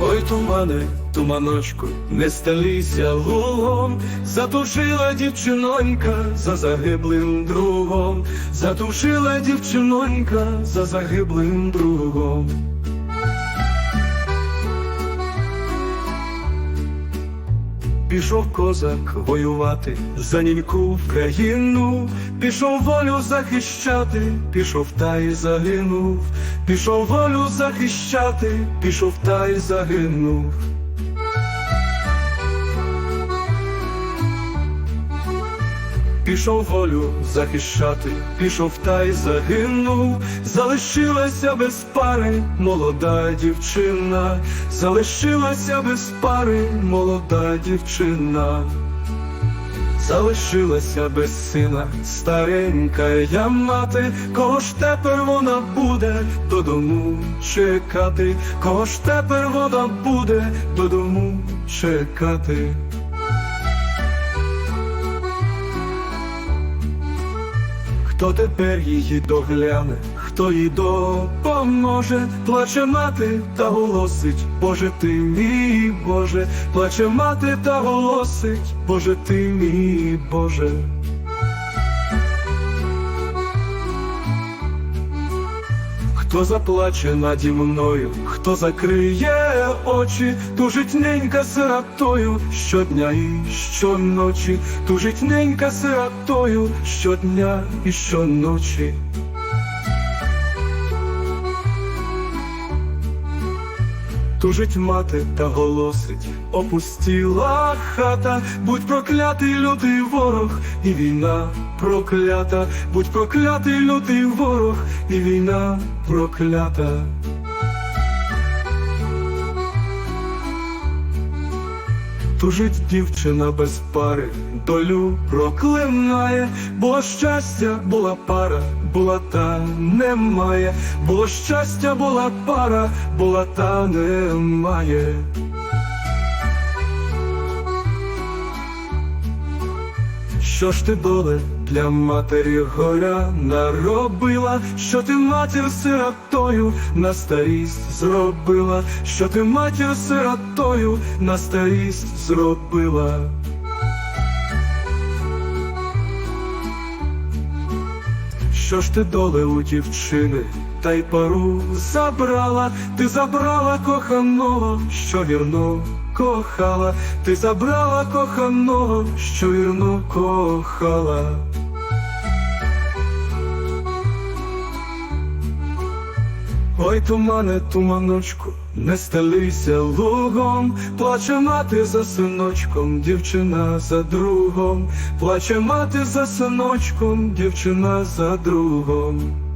Ой, тумане, туманочку, не стелися лугом, затушила дівчинонька за загиблим другом, затушила дівчинонька за загиблим другом. Пішов козак воювати за ніньку в країну, пішов волю захищати, пішов та й загинув, пішов волю захищати, пішов та й загинув. Пішов волю захищати, пішов та й загинув, залишилася без пари молода дівчина, залишилася без пари молода дівчина, залишилася без сина, старенька я мати, кого ж тепер вона буде додому чекати, кого ж тепер вона буде додому чекати. Хто тепер її догляне, хто їй допоможе, плаче мати та голосить, Боже ти мій Боже, плаче мати та голосить, Боже ти мій Боже. Хто заплаче наді мною, хто закриє очі, тужить ненька сиротою щодня і щоночі, тужить ненька сиротою щодня і щоночі. Тужить мати та голосить, опустіла хата, будь проклятий лютий ворог, і війна проклята, будь проклятий лютий ворог, і війна проклята. Тужить дівчина без пари, долю проклинає, було щастя, була пара, була та немає, було щастя, була пара, була та немає. Що ж ти доле для матері горя наробила, що ти матір сиротою на старість зробила, що ти матір сиротою на старість зробила. Що ж ти доле у дівчини, та й пару забрала, ти забрала коханого, що вірно кохала, ти забрала коханого, що вірно кохала. Ой, тумане, туманочку, не стелися лугом, плаче мати за синочком, дівчина за другом, плаче мати за синочком, дівчина за другом.